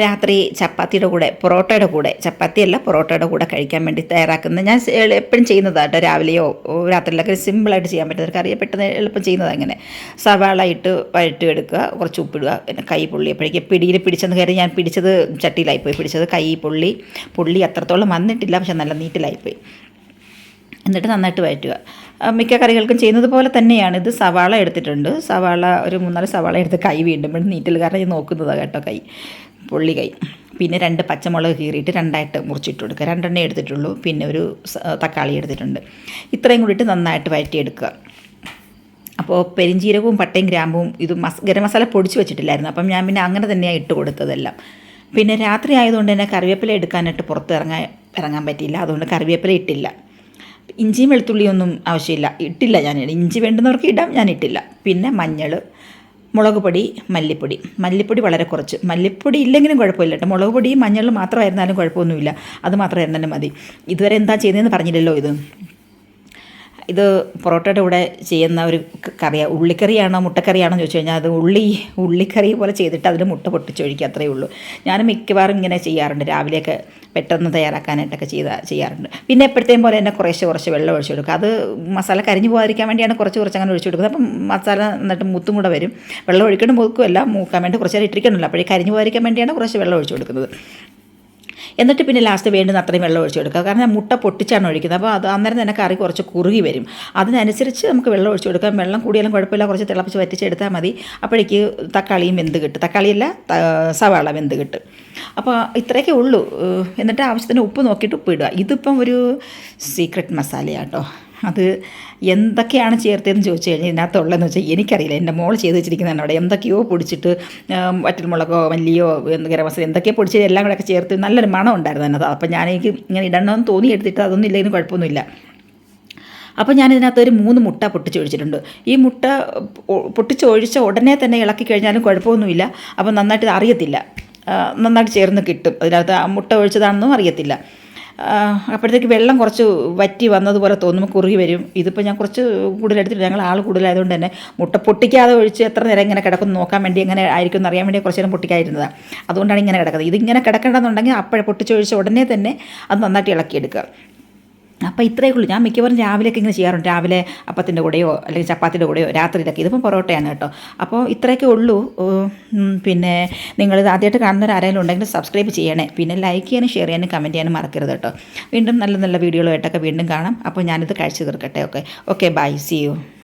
രാത്രി ചപ്പാത്തിയുടെ കൂടെ പൊറോട്ടയുടെ കൂടെ ചപ്പാത്തിയല്ല പൊറോട്ടയുടെ കൂടെ കഴിക്കാൻ വേണ്ടി തയ്യാറാക്കുന്നത് ഞാൻ എപ്പോഴും ചെയ്യുന്നതാണ് കേട്ടോ രാവിലെയോ രാത്രിയിലൊക്കെ സിമ്പിളായിട്ട് ചെയ്യാൻ പറ്റുന്ന കറിയെ. പെട്ടെന്ന് എളുപ്പം ചെയ്യുന്നത് അങ്ങനെ സവാള ഇട്ട് വഴറ്റി എടുക്കുക കുറച്ച് ഉപ്പിടുക പിന്നെ കൈ പൊള്ളിയപ്പോഴേക്ക് പിടിയിൽ പിടിച്ചെന്ന് കയറി ഞാൻ പിടിച്ചത് ചട്ടിയിലായിപ്പോയി. പിടിച്ചത് കൈ പൊള്ളി പുള്ളി അത്രത്തോളം വന്നിട്ടില്ല പക്ഷെ നല്ല നീറ്റിലായിപ്പോയി. എന്നിട്ട് നന്നായിട്ട് വഴറ്റുക. മിക്ക കറികൾക്കും ചെയ്യുന്നത് പോലെ തന്നെയാണ്. ഇത് സവാള എടുത്തിട്ടുണ്ട്. സവാള ഒരു മൂന്നാൽ സവാള എടുത്ത് കൈ വീണ്ടും വീണ്ടും നീറ്റിൽ കാരണം ഞാൻ നോക്കുന്നതാണ് കേട്ടോ കൈ. പൊള്ളി കൈ. പിന്നെ രണ്ട് പച്ചമുളക് കീറിയിട്ട് രണ്ടായിട്ട് മുറിച്ചിട്ട് കൊടുക്കുക. രണ്ടെണ്ണം എടുത്തിട്ടുള്ളൂ. പിന്നെ ഒരു തക്കാളി എടുത്തിട്ടുണ്ട്. ഇത്രയും കൂടിയിട്ട് നന്നായിട്ട് വഴറ്റിയെടുക്കുക. അപ്പോൾ പെരിഞ്ചീരകവും പട്ടയും ഗ്രാമ്പും ഇത് മസ് ഗരം മസാല പൊടിച്ച് വെച്ചിട്ടില്ലായിരുന്നു. അപ്പം ഞാൻ പിന്നെ അങ്ങനെ തന്നെയാണ് ഇട്ട് കൊടുത്തതെല്ലാം. പിന്നെ രാത്രി ആയതുകൊണ്ട് തന്നെ കറിവേപ്പില എടുക്കാനായിട്ട് പുറത്ത് ഇറങ്ങാൻ ഇറങ്ങാൻ പറ്റിയില്ല. അതുകൊണ്ട് കറിവേപ്പില ഇട്ടില്ല. ഇഞ്ചിയും വെളുത്തുള്ളിയൊന്നും ആവശ്യമില്ല. ഇട്ടില്ല ഞാൻ. ഇഞ്ചി വേണ്ടുന്നവർക്ക് ഇടാം. ഞാൻ ഇട്ടില്ല. പിന്നെ മഞ്ഞൾ മുളക് പൊടി മല്ലിപ്പൊടി. മല്ലിപ്പൊടി വളരെ കുറച്ച്. മല്ലിപ്പൊടി ഇല്ലെങ്കിലും കുഴപ്പമില്ല കേട്ടോ. മുളക് പൊടിയും മഞ്ഞളും മാത്രമായിരുന്നാലും കുഴപ്പമൊന്നുമില്ല. അത് മാത്രമായിരുന്നാലും മതി. ഇതുവരെ എന്താ ചെയ്യുന്നതെന്ന് പറഞ്ഞില്ലല്ലോ ഇത്. ഇത് പൊറോട്ടയുടെ കൂടെ ചെയ്യുന്ന ഒരു കറിയാണ് ഉള്ളിക്കറിയാണോ മുട്ടക്കറിയാണോ എന്ന് ചോദിച്ചു കഴിഞ്ഞാൽ അത് ഉള്ളി ഉള്ളിക്കറി പോലെ ചെയ്തിട്ട് അതിൽ മുട്ട പൊട്ടിച്ചൊഴിക്കുക അത്രയേ ഉള്ളൂ. ഞാൻ മിക്കവാറും ഇങ്ങനെ ചെയ്യാറുണ്ട്. രാവിലെയൊക്കെ പെട്ടെന്ന് തയ്യാറാക്കാനായിട്ടൊക്കെ ചെയ്ത ചെയ്യാറുണ്ട്. പിന്നെ എപ്പോഴത്തേയും പോലെ തന്നെ കുറേശ്ശെ കുറച്ച് വെള്ളം ഒഴിച്ചു കൊടുക്കുക അത് മസാല കരിഞ്ഞു പോകാതിരിക്കാൻ വേണ്ടിയാണ് കുറച്ച് കുറച്ച് അങ്ങനെ ഒഴിച്ചു കൊടുക്കുന്നത്. അപ്പം മസാല എന്നിട്ട് മുത്തും കൂടെ വരും. വെള്ളം ഒഴിക്കണം മൂക്കുമല്ല മൂക്കാൻ വേണ്ടി കുറച്ച് നേരം ഇട്ടിരിക്കണമല്ലോ. അപ്പോഴേ കരിഞ്ഞു പോകാതിരിക്കാൻ വേണ്ടിയാണ് കുറച്ച് വെള്ളം ഒഴിച്ചു കൊടുക്കുന്നത്. എന്നിട്ട് പിന്നെ ലാസ്റ്റ് വേണ്ടുന്ന അത്രയും വെള്ളം ഒഴിച്ച് കൊടുക്കുക. കാരണം മുട്ട പൊട്ടിച്ചാണ് ഒഴിക്കുന്നത്. അപ്പോൾ അത് അന്നേരം തന്നെ കറി കുറച്ച് കുറുകി വരും. അതിനനുസരിച്ച് നമുക്ക് വെള്ളം ഒഴിച്ച് കൊടുക്കാം. വെള്ളം കൂടിയാലും കുഴപ്പമില്ല. കുറച്ച് തിളപ്പിച്ച് വറ്റിച്ചെടുത്താൽ മതി. അപ്പോഴേക്ക് തക്കാളിയും വെന്ത് കിട്ടും. തക്കാളിയല്ല സവാള വെന്ത് കിട്ടും. അപ്പോൾ ഇത്രയൊക്കെ ഉള്ളൂ. എന്നിട്ട് ആവശ്യത്തിന് ഉപ്പ് നോക്കിയിട്ട് ഉപ്പ് ഇടുക. ഇതിപ്പം ഒരു സീക്രട്ട് മസാലയാട്ടോ അത് എന്തൊക്കെയാണ് ചേർത്തതെന്ന് ചോദിച്ചു കഴിഞ്ഞാൽ ഇതിനകത്തുള്ളതെന്ന് വെച്ചാൽ എനിക്കറിയില്ല. എന്റെ മോൾ ചെയ്ത് വെച്ചിരിക്കുന്നതാണ് അവിടെ എന്തൊക്കെയോ പൊടിച്ചിട്ട് വറ്റൽമുളകോ മല്ലിയോ എന്ത് ഗരം മസാല എന്തൊക്കെയോ പൊടിച്ച് എല്ലാം കൂടെ ഒക്കെ ചേർത്ത് നല്ലൊരു മണം ഉണ്ടായിരുന്നു അതിനകത്ത്. അപ്പം ഞാൻ എനിക്ക് ഇങ്ങനെ ഇടണമെന്ന് തോന്നി എടുത്തിട്ട് അതൊന്നും ഇല്ലെങ്കിലും കുഴപ്പമൊന്നുമില്ല. അപ്പോൾ ഞാൻ ഇതിനകത്ത് ഒരു മൂന്ന് മുട്ട പൊട്ടിച്ചൊഴിച്ചിട്ടുണ്ട് ഈ മുട്ട പൊട്ടിച്ച് പൊട്ടിച്ചൊഴിച്ച ഉടനെ തന്നെ ഇളക്കി കഴിഞ്ഞാലും കുഴപ്പമൊന്നുമില്ല. അപ്പോൾ നന്നായിട്ട് അറിയത്തില്ല. നന്നായിട്ട് ചേർന്ന് കിട്ടും. അതിനകത്ത് മുട്ട ഒഴിച്ചതാണെന്നും അറിയത്തില്ല. അപ്പോഴത്തേക്ക് വെള്ളം കുറച്ച് വറ്റി വന്നതുപോലെ തോന്നുമ്പോൾ കുറുകി വരും. ഇതിപ്പോൾ ഞാൻ കുറച്ച് കൂടുതലെടുത്തിട്ട് ഞങ്ങൾ ആൾ കൂടുതലായതുകൊണ്ട് തന്നെ മുട്ട പൊട്ടിക്കാതെ ഒഴിച്ച് എത്ര നേരം ഇങ്ങനെ കിടക്കും നോക്കാൻ വേണ്ടി എങ്ങനെ ആയിരിക്കും എന്ന് അറിയാൻ വേണ്ടി കുറച്ച് നേരം പൊട്ടിക്കാതിരുന്നതാണ് അതുകൊണ്ടാണ് ഇങ്ങനെ കിടക്കുന്നത്. ഇതിങ്ങനെ കിടക്കേണ്ടതെന്നുണ്ടെങ്കിൽ അപ്പോഴെ പൊട്ടിച്ചൊഴിച്ച് ഉടനെ തന്നെ അത് നന്നായിട്ട് ഇളക്കിയെടുക്കുക അപ്പോൾ ഇത്രയേ ഉള്ളൂ. ഞാൻ മിക്കവാറും രാവിലെയൊക്കെ ഇങ്ങനെ ചെയ്യാറുണ്ട്. രാവിലെ അപ്പത്തിന്റെ കൂടെയോ അല്ലെങ്കിൽ ചപ്പാത്തിന്റെ കൂടെയോ രാത്രിയിലൊക്കെ. ഇതിപ്പം പൊറോട്ടയാണ് കേട്ടോ. അപ്പോൾ ഇത്രയൊക്കെ ഉള്ളൂ. പിന്നെ നിങ്ങൾ ആദ്യമായിട്ട് കാണുന്നവർ ആരെങ്കിലും ഉണ്ടെങ്കിൽ സബ്സ്ക്രൈബ് ചെയ്യണേ. പിന്നെ ലൈക്ക് ചെയ്യാനും ഷെയർ ചെയ്യാനും കമന്റ് ചെയ്യാനും മറക്കരുത് കേട്ടോ. വീണ്ടും നല്ല നല്ല വീഡിയോകളായിട്ടൊക്കെ വീണ്ടും കാണാം. അപ്പോൾ ഞാനിത് കഴിച്ചു തീർക്കട്ടെ okay okay bye see you